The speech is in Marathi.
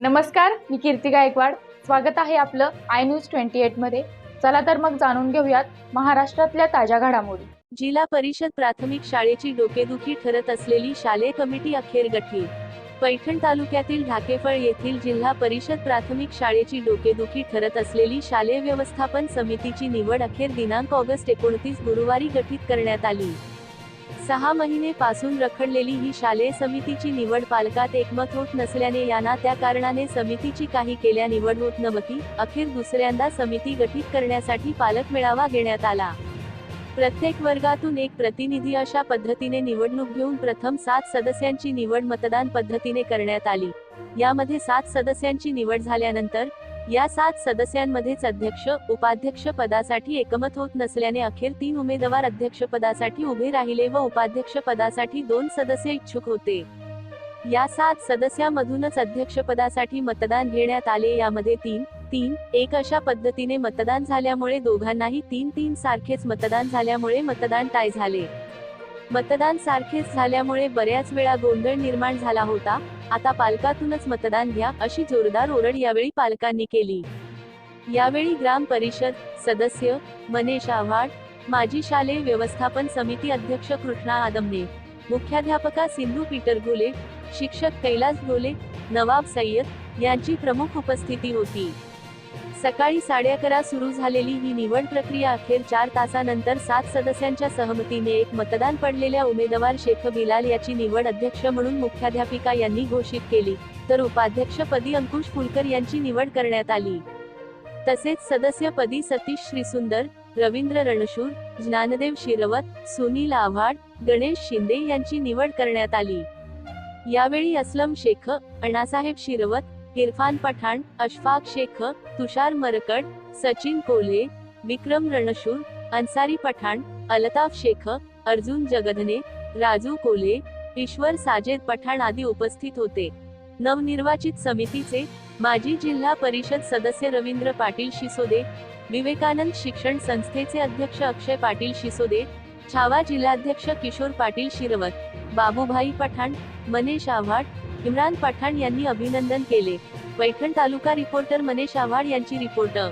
नमस्कार मी कीर्ती गायकवाड. स्वागत आहे आपलं आय न्यूज ट्वेंटी एटमध्ये. चला तर मग जाणून घेऊयात महाराष्ट्रातल्या ताज्या घडामोडी. जिल्हा परिषद प्राथमिक शाळेची डोकेदुखी ठरत असलेली शालेय कमिटी अखेर गठीत पैठण तालुक्यातील ढाकेफळ येथील जिल्हा परिषद प्राथमिक शाळेची डोकेदुखी ठरत असलेली शालेय व्यवस्थापन समितीची निवड अखेर दिनांक ऑगस्ट एकोणतीस गुरुवारी गठीत करण्यात आली. सहा महिने पासून रखडलेली ही शालेय समितीची निवड पालकात एकमत होत नसल्याने यांना त्या कारणाने समितीची काही केल्या निवड होत नव्हती अखेर दुसऱ्यांदा समिती गठीत करण्यासाठी पालक मेळावा घेण्यात आला. प्रत्येक वर्गातून एक प्रतिनिधी अशा पद्धतीने निवडणूक घेऊन प्रथम सात सदस्यांची निवड मतदान पद्धतीने करण्यात आली. यामध्ये सात सदस्यांची निवड झाल्यानंतर या सात सदस्यांमध्येच अध्यक्ष उपाध्यक्ष पदासाठी एकमत होत नसल्याने अखेर तीन उमेदवार अध्यक्षपदासाठी उभे राहिले व उपाध्यक्ष पदासाठी दोन सदस्य इच्छुक होते. या सात सदस्यामधूनच अध्यक्षपदासाठी मतदान घेण्यात आले. यामध्ये तीन तीन एक अशा पद्धतीने मतदान झाल्यामुळे दोघांनाही तीन तीन सारखेच मतदान झाल्यामुळे मतदान टाय झाले. मतदान सारखेच झाल्यामुळे बऱ्याच वेळा गोंधळ निर्माण झाला होता. आता पालकातूनच मतदान घ्या अशी जोरदार ओरड यावेळी पालकांनी केली. यावेळी ग्राम परिषद सदस्य मनेश आव्हाड माजी शालेय व्यवस्थापन समिती अध्यक्ष कृष्णा आदमने मुख्याध्यापका सिंधू पीटर घोले शिक्षक कैलास घोले नवाब सय्यद यांची प्रमुख उपस्थिती होती. सकाळी साडे अकरा सुरू झालेली ही निवड प्रक्रिया अखेर चार तासानंतर सात सदस्यांच्या सहमतीने एक मतदान पडलेल्या उमेदवार शेख बिलाल याची निवड अध्यक्ष म्हणून मुख्याध्यापिका यांनी घोषित केली तर उपाध्यक्षपदी अंकुश फुलकर यांची निवड करण्यात आली. तसेच सदस्यपदी सतीश श्रीसुंदर रवींद्र रणशूर ज्ञानदेव शिरवत सुनील आव्हाड गणेश शिंदे यांची निवड करण्यात आली. यावेळी असलम शेख अण्णासाहेब शिरवत इरफान पठाण अशफाक शेख तुषार मरकड सचिन कोल्हे विक्रम रणशूर अन्सारी पठाण अलताफ शेख अर्जुन जगधने राजू कोल्हे ईश्वर साजेद पठाण आदी उपस्थित होते. नवनिर्वाचित समितीचे माजी जिल्हा परिषद सदस्य रवींद्र पाटील शिसोदे विवेकानंद शिक्षण संस्थेचे अध्यक्ष अक्षय पाटील शिसोदे छावा जिल्हाध्यक्ष किशोर पाटील शिरवत बाबूभाई पठाण मनेश आव्हाड इम्रान पठाण यांनी अभिनंदन केले. पैठण तालुका रिपोर्टर मनेश आव्हाड यांची रिपोर्टर